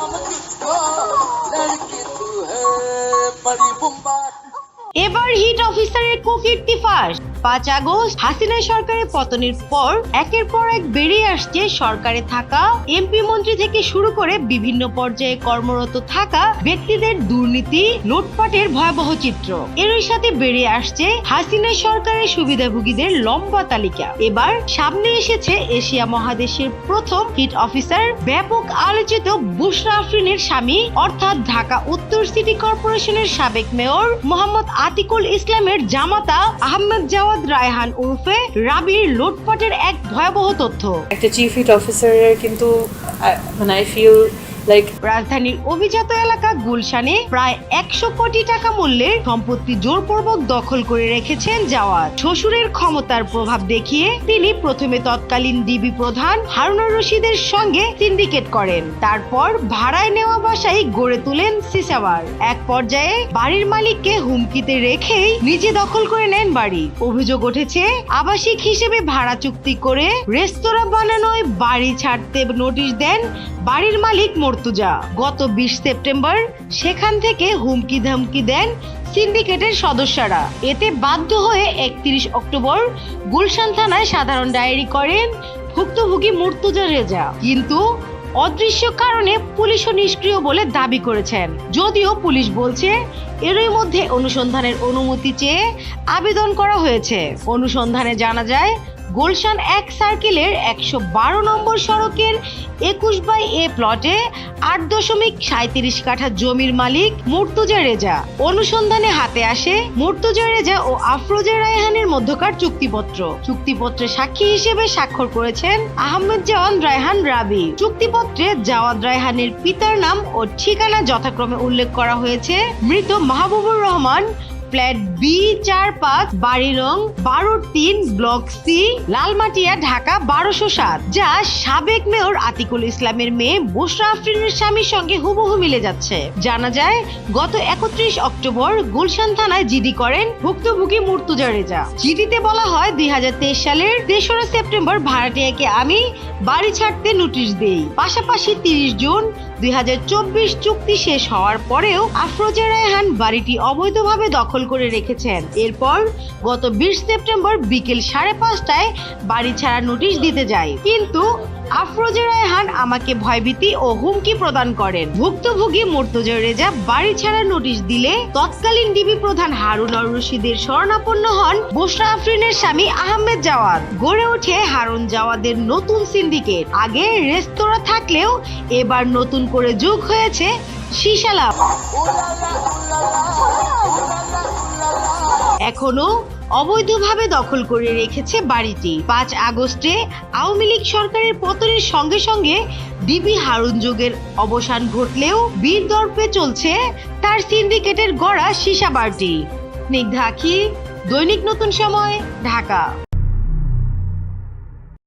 Vamos, outra এবার hit অফিসারের কুকীর্তি ফাঁস। পাঁচ আগস্ট, হাসিনা সরকারের পতনের পর একের পর এক বেরিয়ে আসছে সরকারে থাকা এমপি মন্ত্রী থেকে শুরু করে বিভিন্ন পর্যায়ে কর্মরত থাকা ব্যক্তিদের দুর্নীতি, লুটপাটের ভয়াবহ চিত্র। এর সাথে বেরিয়ে আসছে হাসিনা সরকারের সুবিধাভোগীদের লম্বা তালিকা। এবার সামনে এসেছে এশিয়া মহাদেশের প্রথম হিট অফিসার ব্যাপক আলোচিত বুশরা আফরিনের স্বামী, অর্থাৎ ঢাকা উত্তর সিটি কর্পোরেশনের সাবেক মেয়র মোহাম্মদ আতিকুল ইসলামের জামাতা আহমেদ জাওয়াদ রায়হান উরফে রাবির লুটপাটের এক ভয়াবহ তথ্য। একটা চিফ হিট অফিসারের কিন্তু মানে আই ফিল লাইক রাজধানীর অভিজাত এলাকা গুলশানে প্রায় একশো কোটি টাকা মূল্যের সম্পত্তি জোরপূর্বক দখল করে রেখেছেন জাওয়াদ শ্বশুরের ক্ষমতার প্রভাব দেখিয়ে তিনি প্রথমে তৎকালীন ডিবি প্রধান হারুনুর রশিদের সঙ্গে সিন্ডিকেট করেন। তারপর ভাড়ায় নেওয়া বাসায় গড়ে তোলেন সিসাবার এক পর্যায়ে বাড়ির মালিককে হুমকিতে রেখেই নিজে দখল করে নেন বাড়ি। অভিযোগ উঠেছে, আবাসিক হিসেবে ভাড়া চুক্তি করে রেস্তোরাঁ বানানোয় বাড়ি ছাড়তে নোটিশ দেন বাড়ির মালিক মর্তুজা, গত বিশ সেপ্টেম্বর সেখান থেকে হুমকি ধামকি দেন সিন্ডিকেটের সদস্যরা। এতে বাধ্য হয়ে একত্রিশ অক্টোবর গুলশান থানায় সাধারণ ডায়েরি করেন ভুক্তভোগী মুর্তুজা রেজা। কিন্তু অদৃশ্য কারণে পুলিশও নিষ্ক্রিয় বলে দাবি করেছেন। যদিও পুলিশ বলছে, এরই মধ্যে অনুসন্ধানের অনুমতি চেয়ে আবেদন করা হয়েছে। অনুসন্ধানে জানা যায় গুলশান এক সার্কেলের একশো বারো নম্বর সড়কের একুশ বাই এ প্লটে আট দশমিক সাঁত্রিশ কাঠা জমির মালিক মুর্তুজা রেজা। অনুসন্ধানে হাতে আসে মুর্তুজা রেজা ও আফরোজা রায়হানের মধ্যকার চুক্তিপত্র। চুক্তিপত্রে সাক্ষী হিসেবে স্বাক্ষর করেছেন আহমেদ জাওয়ান রায়হান রাবি। চুক্তিপত্রে জাওয়াদ রায়হানের পিতার নাম ও ঠিকানা যথাক্রমে উল্লেখ করা হয়েছে মৃত মাহবুবুর রহমান ফ্ল্যাট বি চার পাঁচ বাড়ি রং বারো তিন, ব্লক সি লালমাটিয়া, ঢাকা বারোশো সাত, যা সাবেক মেয়র আতিকুল ইসলামের মেয়ে বুশরা আফরিনের স্বামীর সঙ্গে হুবহু মিলে যাচ্ছে। জানা যায়, গত একত্রিশ অক্টোবর গুলশান থানায় জিডি করেন ভুক্তভোগী মুর্তুজা রেজা। জিডিতে বলা হয়, দুই হাজার তেইশ সালের তেসরা সেপ্টেম্বর ভাড়াটিয়াকে আমি বাড়ি ছাড়তে নোটিশ দেই। পাশাপাশি তিরিশ জুন দুই হাজার চব্বিশ চুক্তি শেষ হওয়ার পরেও আফরোজা রায়হান বাড়িটি অবৈধভাবে দখল করে রেখেছেন। এরপর গত বিশ সেপ্টেম্বর বিকেল সাড়ে পাঁচটায় বাড়ি ছাড়া নোটিশ দিতে যায়। কিন্তু আফরোজা রায়হান আমাকে ভয়ভীতি ও হুমকি প্রদান করেন। ভুক্তভোগী মোর্তজা রেজা বাড়ি ছাড়া নোটিশ দিলে তৎকালীন ডিবি প্রধান হারুন আর রশিদের শরণাপন্ন হন বুশরা আফরিনের স্বামী আহমেদ জাওয়াদ। গড়ে ওঠে হারুন জাওয়াদের নতুন সিন্ডিকেট। আগে রেস্তোরাঁ থাকলেও এবার নতুন করে যোগ হয়েছে শিশালাপ এখনও অবৈধভাবে দখল করে রেখেছে বাড়িটি। পাঁচ আগস্টে আওয়ামী লীগ সরকারের পতনের সঙ্গে সঙ্গে ডিবি হারুন যুগের অবসান ঘটলেও বীর দর্পে চলছে তার সিন্ডিকেটের গড়া সীসা বাড়টি স্নিগ্ধাখি দৈনিক নতুন সময়, ঢাকা।